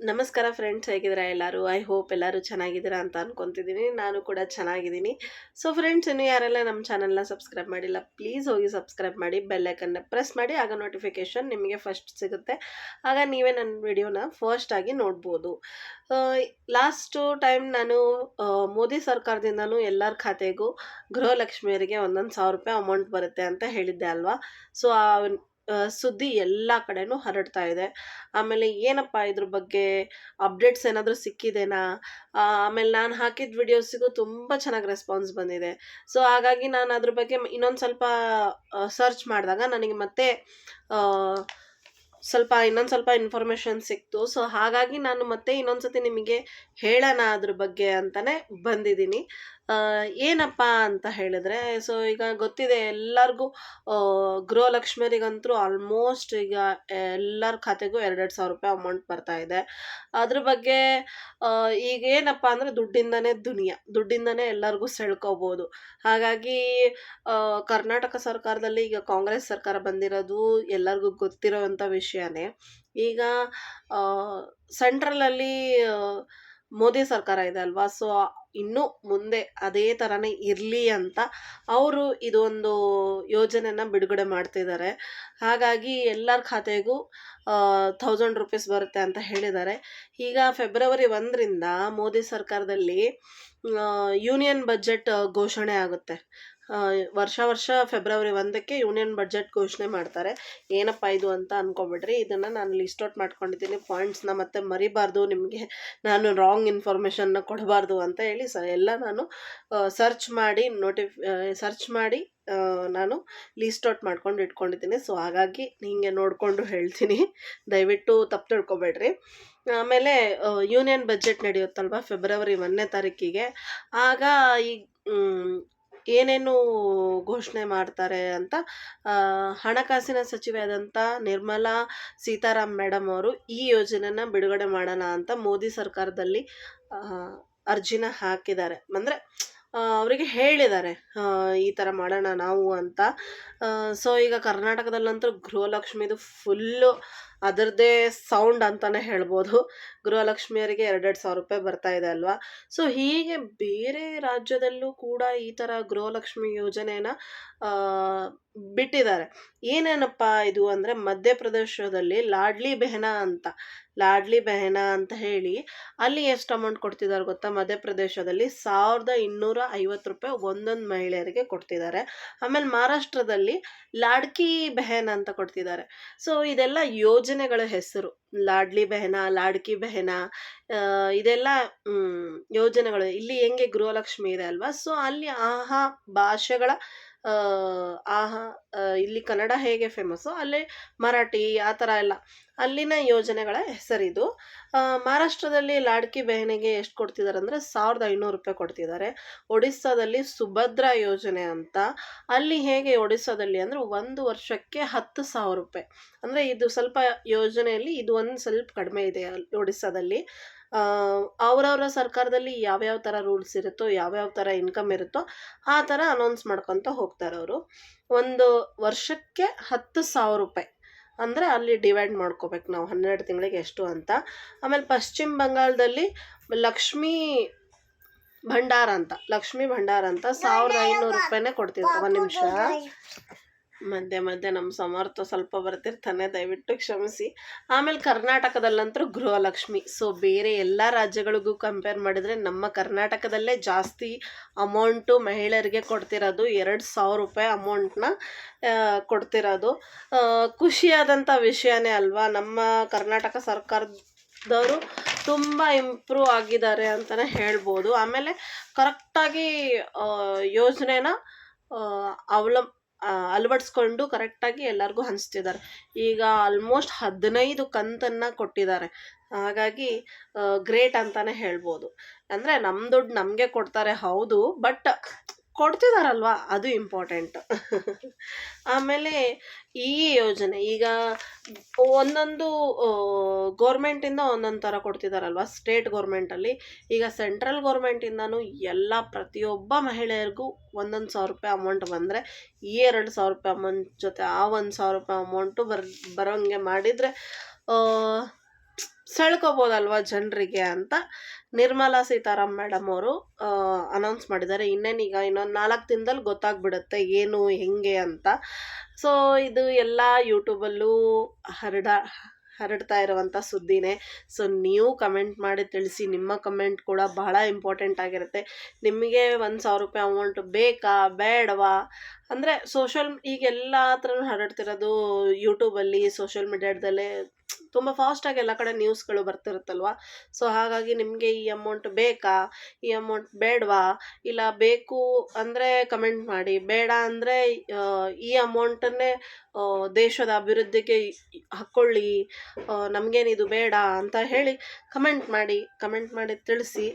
ನಮಸ್ಕಾರ ಫ್ರೆಂಡ್ಸ್ ಹೇಗಿದ್ದೀರಾ ಎಲ್ಲರೂ? ಐ ಹೋಪ್ ಎಲ್ಲರೂ ಚೆನ್ನಾಗಿದ್ದೀರಾ ಅಂತ ಅನ್ಕೊತಿದ್ದೀನಿ. ನಾನು ಕೂಡ ಚೆನ್ನಾಗಿದ್ದೀನಿ. ಸೊ ಫ್ರೆಂಡ್ಸ್ ಇನ್ನು ಯಾರೆಲ್ಲ ನಮ್ಮ ಚಾನಲ್ನ ಸಬ್ಸ್ಕ್ರೈಬ್ ಮಾಡಿಲ್ಲ ಪ್ಲೀಸ್ ಹೋಗಿ ಸಬ್ಸ್ಕ್ರೈಬ್ ಮಾಡಿ ಬೆಲ್ಲೈಕನ್ನ ಪ್ರೆಸ್ ಮಾಡಿ, ಆಗ ನೋಟಿಫಿಕೇಶನ್ ನಿಮಗೆ ಫಸ್ಟ್ ಸಿಗುತ್ತೆ. ಆಗ ನೀವೇ ನನ್ನ ವಿಡಿಯೋನ ಫಸ್ಟ್ ಆಗಿ ನೋಡ್ಬೋದು. ಲಾಸ್ಟು ಟೈಮ್ ನಾನು ಮೋದಿ ಸರ್ಕಾರದಿಂದನೂ ಎಲ್ಲರ ಖಾತೆಗೂ ಗೃಹಲಕ್ಷ್ಮಿಯರಿಗೆ ಒಂದೊಂದು ಸಾವಿರ ರೂಪಾಯಿ ಅಮೌಂಟ್ ಬರುತ್ತೆ ಅಂತ ಹೇಳಿದ್ದೆ ಅಲ್ವಾ? ಸೊ ಸುದ್ದಿ ಎಲ್ಲ ಕಡೆನೂ ಹರಡ್ತಾ ಇದೆ. ಆಮೇಲೆ ಏನಪ್ಪ ಇದ್ರ ಬಗ್ಗೆ ಅಪ್ಡೇಟ್ಸ್ ಏನಾದರೂ ಸಿಕ್ಕಿದೆನಾ? ಆಮೇಲೆ ನಾನು ಹಾಕಿದ ವಿಡಿಯೋಸಿಗೂ ತುಂಬ ಚೆನ್ನಾಗಿ ರೆಸ್ಪಾನ್ಸ್ ಬಂದಿದೆ. ಸೊ, ಹಾಗಾಗಿ ನಾನು ಅದ್ರ ಬಗ್ಗೆ ಇನ್ನೊಂದು ಸ್ವಲ್ಪ ಸರ್ಚ್ ಮಾಡಿದಾಗ ನನಗೆ ಮತ್ತೆ ಸ್ವಲ್ಪ ಇನ್ನೊಂದು ಸ್ವಲ್ಪ ಇನ್ಫಾರ್ಮೇಷನ್ ಸಿಕ್ತು. ಸೊ, ಹಾಗಾಗಿ ನಾನು ಮತ್ತೆ ಇನ್ನೊಂದ್ಸತಿ ನಿಮಗೆ ಹೇಳೋಣ ಅದ್ರ ಬಗ್ಗೆ ಅಂತಲೇ ಬಂದಿದ್ದೀನಿ. ಏನಪ್ಪ ಅಂತ ಹೇಳಿದ್ರೆ ಸೊ ಈಗ ಗೊತ್ತಿದೆ ಎಲ್ಲರಿಗೂ ಗೃಹಲಕ್ಷ್ಮಿಯರಿಗಂತೂ ಆಲ್ಮೋಸ್ಟ್ ಈಗ ಎಲ್ಲರ ಖಾತೆಗೂ ಎರಡೆರಡು ಸಾವಿರ ರೂಪಾಯಿ ಅಮೌಂಟ್ ಬರ್ತಾ ಇದೆ. ಅದ್ರ ಬಗ್ಗೆ ಈಗ ಏನಪ್ಪ ಅಂದರೆ ದುಡ್ಡಿಂದನೇ ದುನಿಯಾ, ದುಡ್ಡಿಂದನೇ ಎಲ್ಲರಿಗೂ ಸೆಳ್ಕೋಬೋದು. ಹಾಗಾಗಿ ಕರ್ನಾಟಕ ಸರ್ಕಾರದಲ್ಲಿ ಈಗ ಕಾಂಗ್ರೆಸ್ ಸರ್ಕಾರ ಬಂದಿರೋದು ಎಲ್ಲರಿಗೂ ಗೊತ್ತಿರೋವಂಥ ವಿಷಯನೇ. ಈಗ ಸೆಂಟ್ರಲಲ್ಲಿ ಮೋದಿ ಸರ್ಕಾರ ಇದೆ ಅಲ್ವಾ? ಸೊ ಇನ್ನೂ ಮುಂದೆ ಅದೇ ಥರನೇ ಇರಲಿ ಅಂತ ಅವರು ಇದೊಂದು ಯೋಜನೆನ ಬಿಡುಗಡೆ ಮಾಡ್ತಿದ್ದಾರೆ. ಹಾಗಾಗಿ ಎಲ್ಲರ ಖಾತೆಗೂ ಥೌಸಂಡ್ ರುಪೀಸ್ ಬರುತ್ತೆ ಅಂತ ಹೇಳಿದ್ದಾರೆ. ಈಗ ಫೆಬ್ರವರಿ ಒಂದರಿಂದ ಮೋದಿ ಸರ್ಕಾರದಲ್ಲಿ ಯೂನಿಯನ್ ಬಜೆಟ್ ಘೋಷಣೆ ಆಗುತ್ತೆ. ವರ್ಷ ವರ್ಷ ಫೆಬ್ರವರಿ ಒಂದಕ್ಕೆ ಯೂನಿಯನ್ ಬಜೆಟ್ ಘೋಷಣೆ ಮಾಡ್ತಾರೆ. ಏನಪ್ಪ ಇದು ಅಂತ ಅನ್ಕೊಬಿಡ್ರಿ. ಇದನ್ನು ನಾನು ಲಿಸ್ಟ್ ಔಟ್ ಮಾಡ್ಕೊಂಡಿದ್ದೀನಿ. ಪಾಯಿಂಟ್ಸ್ನ ಮತ್ತೆ ಮರಿಬಾರ್ದು, ನಿಮಗೆ ನಾನು ರಾಂಗ್ ಇನ್ಫಾರ್ಮೇಷನ್ನ ಕೊಡಬಾರ್ದು ಅಂತ ಹೇಳಿ ಸ, ಎಲ್ಲ ನಾನು ಸರ್ಚ್ ಮಾಡಿ ನೋಟಿಫ್ ಸರ್ಚ್ ಮಾಡಿ ನಾನು ಲೀಸ್ಟ್ ಔಟ್ ಮಾಡ್ಕೊಂಡು ಇಟ್ಕೊಂಡಿದ್ದೀನಿ. ಸೊ ಹಾಗಾಗಿ ಹಿಂಗೆ ನೋಡಿಕೊಂಡು ಹೇಳ್ತೀನಿ. ದಯವಿಟ್ಟು ತಪ್ಪು ತಿಳ್ಕೊಬೇಡ್ರಿ. ಆಮೇಲೆ ಯೂನಿಯನ್ ಬಜೆಟ್ ನಡೆಯುತ್ತಲ್ವ? ಫೆಬ್ರವರಿ ಒಂದನೇ ತಾರೀಕಿಗೆ. ಆಗ ಈ ಏನೇನು ಘೋಷಣೆ ಮಾಡ್ತಾರೆ ಅಂತ ಹಣಕಾಸಿನ ಸಚಿವೆ ಆದಂಥ ನಿರ್ಮಲಾ ಸೀತಾರಾಮ್ ಮೇಡಮ್ ಅವರು ಈ ಯೋಜನೆನ ಬಿಡುಗಡೆ ಮಾಡೋಣ ಅಂತ ಮೋದಿ ಸರ್ಕಾರದಲ್ಲಿ ಅರ್ಜಿನ ಹಾಕಿದ್ದಾರೆ. ಅಂದರೆ ಅವರಿಗೆ ಹೇಳಿದ್ದಾರೆ ಈ ಥರ ಮಾಡೋಣ ನಾವು ಅಂತ. ಸೊ, ಈಗ ಕರ್ನಾಟಕದಲ್ಲಂತೂ ಗೃಹಲಕ್ಷ್ಮಿದು ಫುಲ್ಲು ಅದರದ್ದೇ ಸೌಂಡ್ ಅಂತಲೇ ಹೇಳ್ಬೋದು. ಗೃಹಲಕ್ಷ್ಮಿಯರಿಗೆ ಎರಡೆರಡು ಸಾವಿರ ರೂಪಾಯಿ ಬರ್ತಾ ಇದೆ ಅಲ್ವಾ? ಸೊ ಹೀಗೆ ಬೇರೆ ರಾಜ್ಯದಲ್ಲೂ ಕೂಡ ಈ ಥರ ಗೃಹಲಕ್ಷ್ಮಿ ಯೋಜನೆನ ಬಿಟ್ಟಿದ್ದಾರೆ. ಏನೇನಪ್ಪ ಇದು ಅಂದರೆ ಮಧ್ಯಪ್ರದೇಶದಲ್ಲಿ ಲಾಡ್ಲಿ ಬೆಹನಾ ಅಂತ. ಲಾಡ್ಲಿ ಬೆಹನಾ ಅಂತ ಹೇಳಿ ಅಲ್ಲಿ ಎಷ್ಟು ಅಮೌಂಟ್ ಕೊಡ್ತಿದ್ದಾರೆ ಗೊತ್ತಾ? ಮಧ್ಯಪ್ರದೇಶದಲ್ಲಿ ಸಾವಿರದ ಇನ್ನೂರ ಐವತ್ತು ರೂಪಾಯಿ ಒಂದೊಂದು ಮಹಿಳೆಯರಿಗೆ ಕೊಡ್ತಿದ್ದಾರೆ. ಆಮೇಲೆ ಮಹಾರಾಷ್ಟ್ರದಲ್ಲಿ ಲಾಡ್ಕಿ ಬೆಹನ್ ಅಂತ ಕೊಡ್ತಿದ್ದಾರೆ. ಸೊ ಇದೆಲ್ಲ ಯೋಜನೆಗಳ ಹೆಸರು. ಲಾಡ್ಲಿ ಬೆಹನ, ಲಾಡ್ಕಿ ಬೆಹನ ಇದೆಲ್ಲ ಯೋಜನೆಗಳು. ಇಲ್ಲಿ ಹೆಂಗೆ ಗೃಹಲಕ್ಷ್ಮಿ ಇದೆ ಅಲ್ವಾ? ಸೊ ಅಲ್ಲಿ ಆಹಾ ಭಾಷೆಗಳ ಆಹಾ ಇಲ್ಲಿ ಕನ್ನಡ ಹೇಗೆ ಫೇಮಸ್ಸು ಅಲ್ಲಿ ಮರಾಠಿ, ಆ ಥರ ಎಲ್ಲ. ಅಲ್ಲಿನ ಯೋಜನೆಗಳ ಹೆಸರಿದು ಮಹಾರಾಷ್ಟ್ರದಲ್ಲಿ ಲಾಡ್ಕಿ ಬೆಹನಿಗೆ ಎಷ್ಟು ಕೊಡ್ತಿದ್ದಾರೆ ಅಂದರೆ ಸಾವಿರದ ಐನೂರು ರೂಪಾಯಿ ಕೊಡ್ತಿದ್ದಾರೆ. ಒಡಿಸ್ಸಾದಲ್ಲಿ ಸುಭದ್ರ ಯೋಜನೆ ಅಂತ. ಅಲ್ಲಿ ಹೇಗೆ ಒಡಿಸ್ಸಾದಲ್ಲಿ ಅಂದರೆ ಒಂದು ವರ್ಷಕ್ಕೆ ಹತ್ತು ಸಾವಿರ ರೂಪಾಯಿ. ಅಂದರೆ ಇದು ಸ್ವಲ್ಪ ಯೋಜನೆಯಲ್ಲಿ ಇದು ಒಂದು ಸ್ವಲ್ಪ ಕಡಿಮೆ ಇದೆ ಒಡಿಸ್ಸಾದಲ್ಲಿ. ಅವರವರ ಸರ್ಕಾರದಲ್ಲಿ ಯಾವ್ಯಾವ ಥರ ರೂಲ್ಸ್ ಇರುತ್ತೋ, ಯಾವ್ಯಾವ ಥರ ಇನ್ಕಮ್ ಇರುತ್ತೋ, ಆ ಥರ ಅನೌನ್ಸ್ ಮಾಡ್ಕೊತ ಹೋಗ್ತಾರೆ ಅವರು. ಒಂದು ವರ್ಷಕ್ಕೆ ಹತ್ತು ಸಾವಿರ ರೂಪಾಯಿ ಅಂದರೆ ಅಲ್ಲಿ ಡಿವೈಡ್ ಮಾಡ್ಕೋಬೇಕು ನಾವು ಹನ್ನೆರಡು ತಿಂಗಳಿಗೆ ಎಷ್ಟು ಅಂತ. ಆಮೇಲೆ ಪಶ್ಚಿಮ ಬಂಗಾಳದಲ್ಲಿ ಲಕ್ಷ್ಮೀ ಭಂಡಾರ ಅಂತ, ಲಕ್ಷ್ಮೀ ಭಂಡಾರ ಅಂತ ಸಾವಿರದ ಐನೂರು ರೂಪಾಯಿನೇ ಕೊಡ್ತೀವಿ ಒಂದು ನಿಮಿಷ. ಮಧ್ಯೆ ಮಧ್ಯೆ ನಮ್ಮ ಸಮರ್ಥ ಸ್ವಲ್ಪ ಬರ್ತಿರ್ತಾನೆ, ದಯವಿಟ್ಟು ಕ್ಷಮಿಸಿ. ಆಮೇಲೆ ಕರ್ನಾಟಕದಲ್ಲಂತೂ ಗೃಹಲಕ್ಷ್ಮಿ. ಸೊ ಬೇರೆ ಎಲ್ಲ ರಾಜ್ಯಗಳಿಗೂ ಕಂಪೇರ್ ಮಾಡಿದರೆ ನಮ್ಮ ಕರ್ನಾಟಕದಲ್ಲೇ ಜಾಸ್ತಿ ಅಮೌಂಟು ಮಹಿಳೆಯರಿಗೆ ಕೊಡ್ತಿರೋದು ಎರಡು ಸಾವಿರ ರೂಪಾಯಿ ಅಮೌಂಟ್ನ ಕೊಡ್ತಿರೋದು. ಖುಷಿಯಾದಂಥ ವಿಷಯನೇ ಅಲ್ವಾ? ನಮ್ಮ ಕರ್ನಾಟಕ ಸರ್ಕಾರದವರು ತುಂಬ ಇಂಪ್ರೂವ್ ಆಗಿದ್ದಾರೆ ಅಂತಲೇ ಹೇಳ್ಬೋದು. ಆಮೇಲೆ ಕರೆಕ್ಟಾಗಿ ಯೋಜನೆನ ಅವಲಂ ಅಳವಡಿಸ್ಕೊಂಡು ಕರೆಕ್ಟಾಗಿ ಎಲ್ಲರಿಗೂ ಹಂಚ್ತಿದ್ದಾರೆ ಈಗ ಆಲ್ಮೋಸ್ಟ್ ಹದಿನೈದು ಕಂತನ್ನು ಕೊಟ್ಟಿದ್ದಾರೆ ಹಾಗಾಗಿ ಗ್ರೇಟ್ ಅಂತಲೇ ಹೇಳ್ಬೋದು. ಅಂದರೆ ನಮ್ಮ ದುಡ್ಡು ನಮಗೆ ಕೊಡ್ತಾರೆ, ಹೌದು ಬಟ್ ಕೊಡ್ತಿದಾರಲ್ವಾ? ಅದು ಇಂಪಾರ್ಟೆಂಟ್ ಆಮೇಲೆ ಈ ಯೋಜನೆ, ಈಗ ಒಂದೊಂದು ಗೋರ್ಮೆಂಟಿಂದ ಒಂದೊಂದು ಥರ ಕೊಡ್ತಿದಾರಲ್ವ? ಸ್ಟೇಟ್ ಗೌರ್ಮೆಂಟಲ್ಲಿ ಈಗ ಸೆಂಟ್ರಲ್ ಗೌರ್ಮೆಂಟಿಂದನೂ ಎಲ್ಲ ಪ್ರತಿಯೊಬ್ಬ ಮಹಿಳೆಯರಿಗೂ ಒಂದೊಂದು ಸಾವಿರ ರೂಪಾಯಿ ಅಮೌಂಟ್ ಬಂದರೆ, ಈ ಎರಡು ಸಾವಿರ ರೂಪಾಯಿ ಅಮೌಂಟ್ ಜೊತೆ ಆ ಒಂದು ಸಾವಿರ ರೂಪಾಯಿ ಅಮೌಂಟು ಬರ್, ಬರೋಂಗೆ ಮಾಡಿದರೆ ಸೆಳ್ಕೊಬೋದಲ್ವಾ ಜನರಿಗೆ ಅಂತ ನಿರ್ಮಲಾ ಸೀತಾರಾಮ್ ಮೇಡಮ್ ಅವರು ಅನೌನ್ಸ್ ಮಾಡಿದ್ದಾರೆ. ಇನ್ನೇನೀಗ ಇನ್ನೊಂದು ನಾಲ್ಕು ದಿನದಲ್ಲಿ ಗೊತ್ತಾಗ್ಬಿಡುತ್ತೆ ಏನು, ಹೆಂಗೆ ಅಂತ. ಸೊ ಇದು ಎಲ್ಲ ಯೂಟ್ಯೂಬಲ್ಲೂ ಹರಡ, ಹರಡ್ತಾ ಇರುವಂಥ ಸುದ್ದಿನೇ. ಸೊ ನೀವು ಕಮೆಂಟ್ ಮಾಡಿ ತಿಳಿಸಿ. ನಿಮ್ಮ ಕಮೆಂಟ್ ಕೂಡ ಬಹಳ ಇಂಪಾರ್ಟೆಂಟ್ ಆಗಿರುತ್ತೆ. ನಿಮಗೆ ಒಂದು ಸಾವಿರ ರೂಪಾಯಿ ಅಮೌಂಟ್ ಬೇಕಾ, ಬೇಡವಾ? ಅಂದರೆ ಸೋಷಲ್ ಈಗ ಎಲ್ಲ ಹತ್ರನೂ ಹರಡ್ತಿರೋದು ಯೂಟ್ಯೂಬಲ್ಲಿ ಸೋಷಿಯಲ್ ಮೀಡಿಯಾದಲ್ಲೇ ತುಂಬ ಫಾಸ್ಟಾಗಿ ಎಲ್ಲ ಕಡೆ ನ್ಯೂಸ್ಗಳು ಬರ್ತಿರುತ್ತಲ್ವಾ? ಸೊ ಹಾಗಾಗಿ ನಿಮಗೆ ಈ ಅಮೌಂಟ್ ಬೇಕಾ? ಈ ಅಮೌಂಟ್ ಬೇಡವಾ? ಇಲ್ಲ ಬೇಕು ಅಂದರೆ ಕಮೆಂಟ್ ಮಾಡಿ. ಬೇಡ ಅಂದರೆ ಈ ಅಮೌಂಟನ್ನೇ ದೇಶದ ಅಭಿವೃದ್ಧಿಗೆ ಹಾಕ್ಕೊಳ್ಳಿ ನಮಗೇನಿದು ಬೇಡ ಅಂತ ಹೇಳಿ ಕಮೆಂಟ್ ಮಾಡಿ. ಕಮೆಂಟ್ ಮಾಡಿ ತಿಳಿಸಿ.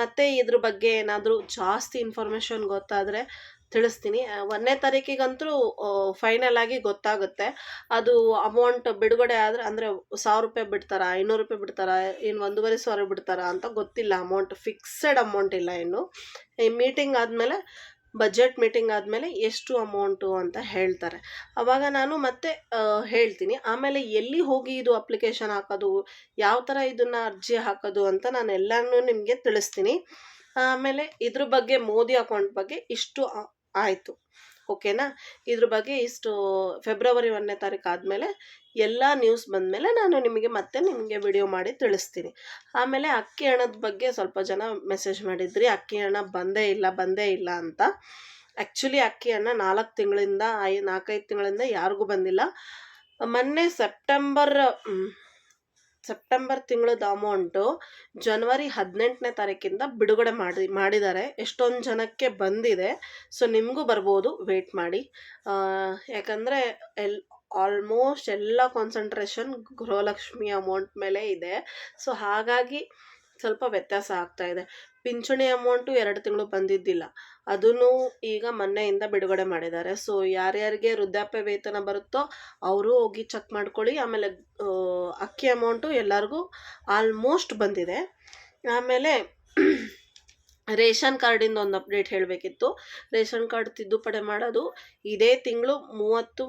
ಮತ್ತೆ ಇದ್ರ ಬಗ್ಗೆ ಏನಾದರೂ ಜಾಸ್ತಿ ಇನ್ಫಾರ್ಮೇಷನ್ ಗೊತ್ತಾದರೆ ತಿಳಿಸ್ತೀನಿ. ಒಂದನೇ ತಾರೀಕಿಗಂತೂ ಫೈನಲ್ ಆಗಿ ಗೊತ್ತಾಗುತ್ತೆ. ಅದು ಅಮೌಂಟ್ ಬಿಡುಗಡೆ ಆದರೆ, ಅಂದರೆ ಸಾವಿರ ರೂಪಾಯಿ ಬಿಡ್ತಾರಾ, ಐನೂರು ರೂಪಾಯಿ ಬಿಡ್ತಾರಾ ಇನ್ನು ಒಂದೂವರೆ ಸಾವಿರ ಬಿಡ್ತಾರಾ ಅಂತ ಗೊತ್ತಿಲ್ಲ ಅಮೌಂಟ್ ಫಿಕ್ಸೆಡ್ ಅಮೌಂಟ್ ಇಲ್ಲ ಇನ್ನು. ಈ ಮೀಟಿಂಗ್ ಆದಮೇಲೆ ಬಜೆಟ್ ಮೀಟಿಂಗ್ ಆದಮೇಲೆ ಎಷ್ಟು ಅಮೌಂಟು ಅಂತ ಹೇಳ್ತಾರೆ. ಆವಾಗ ನಾನು ಮತ್ತೆ ಹೇಳ್ತೀನಿ. ಆಮೇಲೆ ಎಲ್ಲಿ ಹೋಗಿ ಇದು ಅಪ್ಲಿಕೇಶನ್ ಹಾಕೋದು, ಯಾವ ಥರ ಇದನ್ನು ಅರ್ಜಿ ಹಾಕೋದು ಅಂತ ನಾನು ಎಲ್ಲನೂ ನಿಮಗೆ ತಿಳಿಸ್ತೀನಿ. ಆಮೇಲೆ ಇದ್ರ ಬಗ್ಗೆ, ಮೋದಿ ಅಕೌಂಟ್ ಬಗ್ಗೆ ಇಷ್ಟು ಆಯಿತು. ಓಕೆನಾ? ಇದ್ರ ಬಗ್ಗೆ ಇಷ್ಟು ಫೆಬ್ರವರಿ ಒಂದನೇ ತಾರೀಕು ಆದಮೇಲೆ ಎಲ್ಲ ನ್ಯೂಸ್ ಬಂದಮೇಲೆ ನಾನು ನಿಮಗೆ ಮತ್ತೆ ನಿಮಗೆ ವಿಡಿಯೋ ಮಾಡಿ ತಿಳಿಸ್ತೀನಿ. ಆಮೇಲೆ ಅಕ್ಕಿ ಹಣದ ಬಗ್ಗೆ ಸ್ವಲ್ಪ ಜನ ಮೆಸೇಜ್ ಮಾಡಿದ್ರಿ. ಅಕ್ಕಿ ಹಣ ಬಂದೇ ಇಲ್ಲ ಬಂದೇ ಇಲ್ಲ ಅಂತ. ಆ್ಯಕ್ಚುಲಿ ಅಕ್ಕಿ ಹಣ ನಾಲ್ಕು ತಿಂಗಳಿಂದ ಐ ನಾಲ್ಕೈದು ತಿಂಗಳಿಂದ ಯಾರಿಗೂ ಬಂದಿಲ್ಲ. ಮೊನ್ನೆ ಸೆಪ್ಟೆಂಬರ್ ಸೆಪ್ಟೆಂಬರ್ ತಿಂಗಳದ ಅಮೌಂಟು ಜನವರಿ ಹದಿನೆಂಟನೇ ತಾರೀಕಿಂದ ಬಿಡುಗಡೆ ಮಾಡಿ, ಮಾಡಿದ್ದಾರೆ. ಎಷ್ಟೊಂದು ಜನಕ್ಕೆ ಬಂದಿದೆ. ಸೊ, ನಿಮಗೂ ಬರ್ಬೋದು. ವೆಯ್ಟ್ ಮಾಡಿ. ಯಾಕಂದರೆ ಎಲ್ ಆಲ್ಮೋಸ್ಟ್ ಎಲ್ಲ ಕಾನ್ಸಂಟ್ರೇಷನ್ ಗೃಹಲಕ್ಷ್ಮಿ ಅಮೌಂಟ್ ಮೇಲೆ ಇದೆ. ಸೊ ಹಾಗಾಗಿ ಸ್ವಲ್ಪ ವ್ಯತ್ಯಾಸ ಆಗ್ತಾ ಇದೆ. ಪಿಂಚಣಿ ಅಮೌಂಟು ಎರಡು ತಿಂಗಳು ಬಂದಿದ್ದಿಲ್ಲ. ಅದನ್ನು ಈಗ ಮೊನ್ನೆಯಿಂದ ಬಿಡುಗಡೆ ಮಾಡಿದ್ದಾರೆ. ಸೊ ಯಾರ್ಯಾರಿಗೆ ವೃದ್ಧಾಪ್ಯ ವೇತನ ಬರುತ್ತೋ ಅವರು ಹೋಗಿ ಚೆಕ್ ಮಾಡ್ಕೊಳ್ಳಿ. ಆಮೇಲೆ ಅಕ್ಕಿ ಅಮೌಂಟು ಎಲ್ಲರಿಗೂ ಆಲ್ಮೋಸ್ಟ್ ಬಂದಿದೆ. ಆಮೇಲೆ ರೇಷನ್ ಕಾರ್ಡಿಂದ ಒಂದು ಅಪ್ಡೇಟ್ ಹೇಳಬೇಕಿತ್ತು. ರೇಷನ್ ಕಾರ್ಡ್ ತಿದ್ದುಪಡಿ ಮಾಡೋದು ಇದೇ ತಿಂಗಳು ಮೂವತ್ತು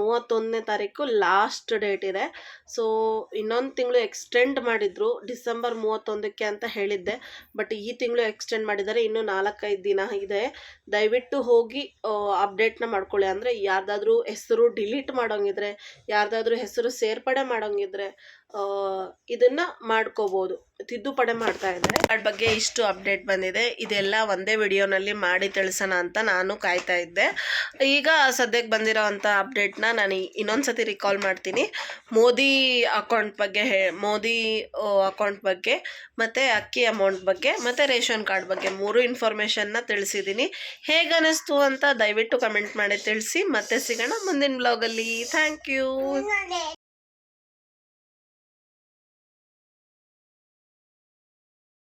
ಮೂವತ್ತೊಂದನೇ ತಾರೀಕು ಲಾಸ್ಟ್ ಡೇಟ್ ಇದೆ. ಸೊ ಇನ್ನೊಂದು ತಿಂಗಳು ಎಕ್ಸ್ಟೆಂಡ್ ಮಾಡಿದ್ರು ಡಿಸೆಂಬರ್ ಮೂವತ್ತೊಂದಕ್ಕೆ ಅಂತ ಹೇಳಿದ್ದೆ. ಬಟ್ ಈ ತಿಂಗಳು ಎಕ್ಸ್ಟೆಂಡ್ ಮಾಡಿದ್ದಾರೆ ಇನ್ನೂ ನಾಲ್ಕೈದು ದಿನ ಇದೆ. ದಯವಿಟ್ಟು ಹೋಗಿ ಅಪ್ಡೇಟ್ನ ಮಾಡ್ಕೊಳ್ಳಿ. ಅಂದರೆ ಯಾರ್ದಾದ್ರೂ ಹೆಸರು ಡಿಲೀಟ್ ಮಾಡೋಂಗಿದ್ರೆ, ಯಾರ್ದಾದ್ರೂ ಹೆಸರು ಸೇರ್ಪಡೆ ಮಾಡೋಂಗಿದ್ರೆ ಇದನ್ನ ಮಾಡ್ಕೋಬಹುದು ತಿದ್ದುಪಡಿ ಮಾಡ್ತಾ ಇದ್ದಾರೆ. ಅದ್ರ ಬಗ್ಗೆ ಇಷ್ಟು ಅಪ್ಡೇಟ್ ಬಂದಿದೆ. ಇದೆಲ್ಲ ಒಂದೇ ವಿಡಿಯೋನಲ್ಲಿ ಮಾಡಿ ತಿಳಿಸೋಣ ಅಂತ ನಾನು ಕಾಯ್ತಾ ಇದ್ದೆ. ಈಗ ಸದ್ಯಕ್ಕೆ ಬಂದಿರೋ ಅಂಥ ಅಪ್ಡೇಟ್ನ ನಾನು ಇನ್ನೊಂದು ಸತಿ ರಿಕಾಲ್ ಮಾಡ್ತೀನಿ. ಮೋದಿ ಅಕೌಂಟ್ ಬಗ್ಗೆ ಹೇ ಮೋದಿ ಅಕೌಂಟ್ ಬಗ್ಗೆ ಮತ್ತು ಅಕ್ಕಿ ಅಮೌಂಟ್ ಬಗ್ಗೆ ಮತ್ತು ರೇಷನ್ ಕಾರ್ಡ್ ಬಗ್ಗೆ ಮೂರು ಇನ್ಫಾರ್ಮೇಷನ್ನ ತಿಳಿಸಿದ್ದೀನಿ. ಹೇಗೆ ಅನ್ನಿಸ್ತು ಅಂತ ದಯವಿಟ್ಟು ಕಮೆಂಟ್ ಮಾಡಿ ತಿಳಿಸಿ. ಮತ್ತೆ ಸಿಗೋಣ ಮುಂದಿನ ಬ್ಲಾಗಲ್ಲಿ ಥ್ಯಾಂಕ್ ಯು